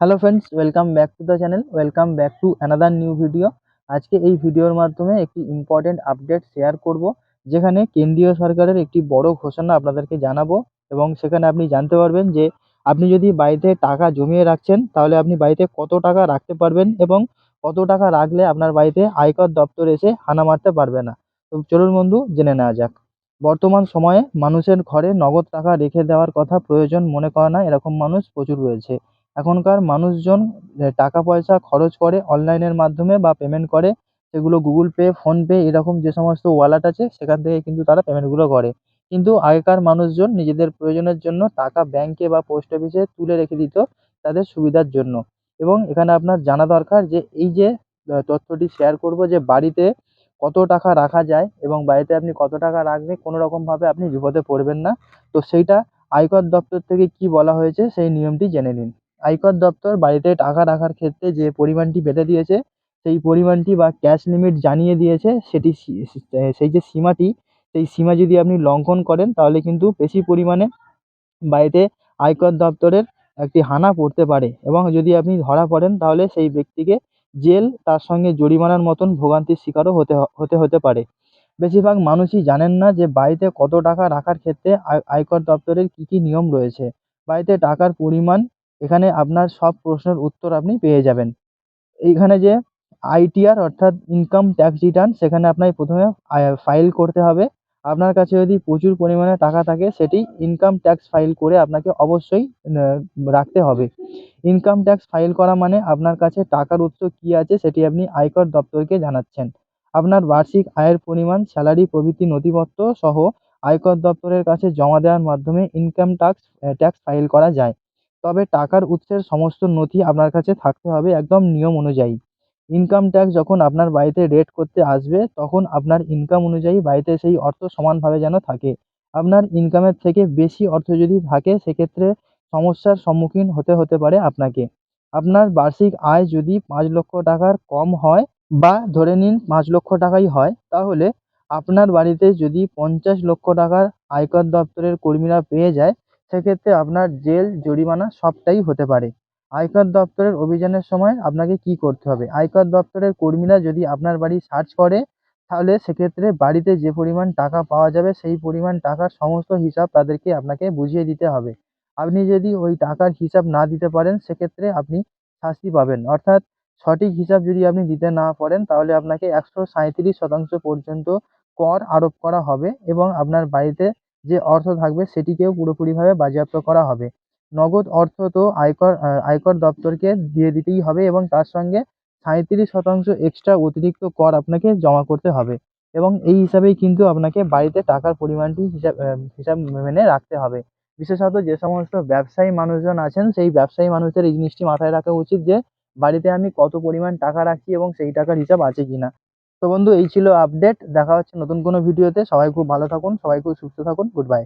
Hello friends welcome back to the channel welcome back to another new video আজকে এই ভিডিওর মাধ্যমে একটি ইম্পর্টেন্ট আপডেট শেয়ার করব, যেখানে কেন্দ্রীয় সরকারের একটি বড় ঘোষণা আপনাদেরকে জানাব এবং সেখানে আপনি জানতে পারবেন যে আপনি যদি বাড়িতে টাকা জমিয়ে রাখছেন, তাহলে আপনি বাড়িতে কত টাকা রাখতে পারবেন এবং কত টাকা রাখলে আপনার বাড়িতে আয়কর দপ্তর এসে হানা মারতে পারবে না। তো চলুন বন্ধু, জেনে নেওয়া যাক। বর্তমান সময়ে মানুষের ঘরে নগদ টাকা রেখে দেওয়ার কথা প্রয়োজন মনে করে না, এরকম মানুষ প্রচুর রয়েছে। এখনকার মানুষজন টাকা পয়সা খরচ করে অনলাইনের মাধ্যমে বা পেমেন্ট করে, সেগুলো গুগল পে ফোনপে এরকম যে সমস্ত ওয়ালেট আছে, সেখান থেকে কিন্তু তারা পেমেন্টগুলো করে। কিন্তু আগেকার মানুষজন নিজেদের প্রয়োজনের জন্য টাকা ব্যাংকে বা পোস্ট অফিসে তুলে রেখে দিত তাদের সুবিধার জন্য। এবং এখানে আপনার জানা দরকার যে, এই যে তথ্যটি শেয়ার করব যে, বাড়িতে কত টাকা রাখা যায় এবং বাড়িতে আপনি কত টাকা রাখলে কোনো রকমভাবে আপনি বিপদে পড়বেন না, তো সেইটা আয়কর দপ্তর থেকে কি বলা হয়েছে সেই নিয়মটি জেনে নিন। আয়কর দপ্তর বাড়িতে টাকা রাখার ক্ষেত্রে যে পরিমাণটি বেঁধে দিয়েছে, সেই পরিমাণটি বা ক্যাশ লিমিট জানিয়ে দিয়েছে, সেটি সেই যে সীমাটি, সেই সীমা যদি আপনি লঙ্ঘন করেন, তাহলে কিন্তু বেশি পরিমাণে বাড়িতে আয়কর দপ্তরের একটি হানা পড়তে পারে। এবং যদি আপনি ধরা পড়েন, তাহলে সেই ব্যক্তিকে জেল, তার সঙ্গে জরিমানার মতন ভোগান্তির শিকারও হতে হতে হতে পারে। বেশিরভাগ মানুষই জানেন না যে বাড়িতে কত টাকা রাখার ক্ষেত্রে আয়কর দপ্তরের কী কী নিয়ম রয়েছে। বাড়িতে টাকার পরিমাণ এখানে আপনার সব প্রশ্নের উত্তর আপনি পেয়ে যাবেন। এইখানে যে আইটিআর অর্থাৎ ইনকাম ট্যাক্স রিটার্ন সেখানে আপনাকে প্রথমে ফাইল করতে হবে। আপনার কাছে যদি প্রচুর পরিমাণে টাকা থাকে সেটি ইনকাম ট্যাক্স ফাইল করে আপনাকে অবশ্যই রাখতে হবে। ইনকাম ট্যাক্স ফাইল করা মানে আপনার কাছে টাকার উৎস কী আছে সেটি আপনি আয়কর দপ্তরকে জানাচ্ছেন। আপনার বার্ষিক আয়ের পরিমাণ স্যালারি প্রভৃতি নথিপত্র সহ আয়কর দপ্তরের কাছে জমা দেওয়ার মাধ্যমে ইনকাম ট্যাক্স ট্যাক্স ফাইল করা যায়। তবে টাকার উৎসের সমস্ত নথি আপনার কাছে থাকতে হবে একদম নিয়ম অনুযায়ী। ইনকাম ট্যাক্স যখন আপনার বাড়িতে রেড করতে আসবে, তখন আপনার ইনকাম অনুযায়ী বাড়িতে সেই অর্থ সমানভাবে যেন থাকে। আপনার ইনকামের থেকে বেশি অর্থ যদি থাকে, সেক্ষেত্রে সমস্যার সম্মুখীন হতে হতে পারে আপনাকে। আপনার বার্ষিক আয় যদি পাঁচ লক্ষ টাকার কম হয় বা ধরে নিন পাঁচ লক্ষ টাকাই হয়, তাহলে আপনার বাড়িতে যদি পঞ্চাশ লক্ষ টাকার আয়কর দপ্তরের কর্মীরা পেয়ে যায় সেক্ষেত্রে আপনার জেল, জরিমানা সবটাই হতে পারে। আয়কর দপ্তরের অভিযানের সময় আপনাকে কী করতে হবে? আয়কর দপ্তরের কর্মীরা যদি আপনার বাড়ি সার্চ করে, তাহলে সেক্ষেত্রে বাড়িতে যে পরিমাণ টাকা পাওয়া যাবে, সেই পরিমাণ টাকার সমস্ত হিসাব তাদেরকে আপনাকে বুঝিয়ে দিতে হবে। আপনি যদি ওই টাকার হিসাব না দিতে পারেন, সেক্ষেত্রে আপনি শাস্তি পাবেন। অর্থাৎ সঠিক হিসাব যদি আপনি দিতে না পারেন, তাহলে আপনাকে একশো সাঁইত্রিশ শতাংশ পর্যন্ত কর আরোপ করা হবে এবং আপনার বাড়িতে যে অর্থ থাকবে সেটিকেও পুরোপুরিভাবে বাজেয়াপ্ত করা হবে। নগদ অর্থ তো আয়কর আয়কর দপ্তরকে দিয়ে দিতেই হবে এবং তার সঙ্গে সাঁইত্রিশ শতাংশ এক্সট্রা অতিরিক্ত কর আপনাকে জমা করতে হবে এবং এই হিসাবেই কিন্তু আপনাকে বাড়িতে টাকার পরিমাণটি হিসাব হিসাব মেনে রাখতে হবে। বিশেষত যে সমস্ত ব্যবসায়ী মানুষজন আছেন, সেই ব্যবসায়ী মানুষদের এই জিনিসটি মাথায় রাখা উচিত যে বাড়িতে আমি কত পরিমাণ টাকা রাখছি এবং সেই টাকার হিসাব আছে কি না তো বন্ধু, এই ছিল আপডেট দেখা হচ্ছে নতুন কোনো ভিডিওতে সবাই খুব ভালো থাকুন, সবাই খুব সুস্থ থাকুন। Good bye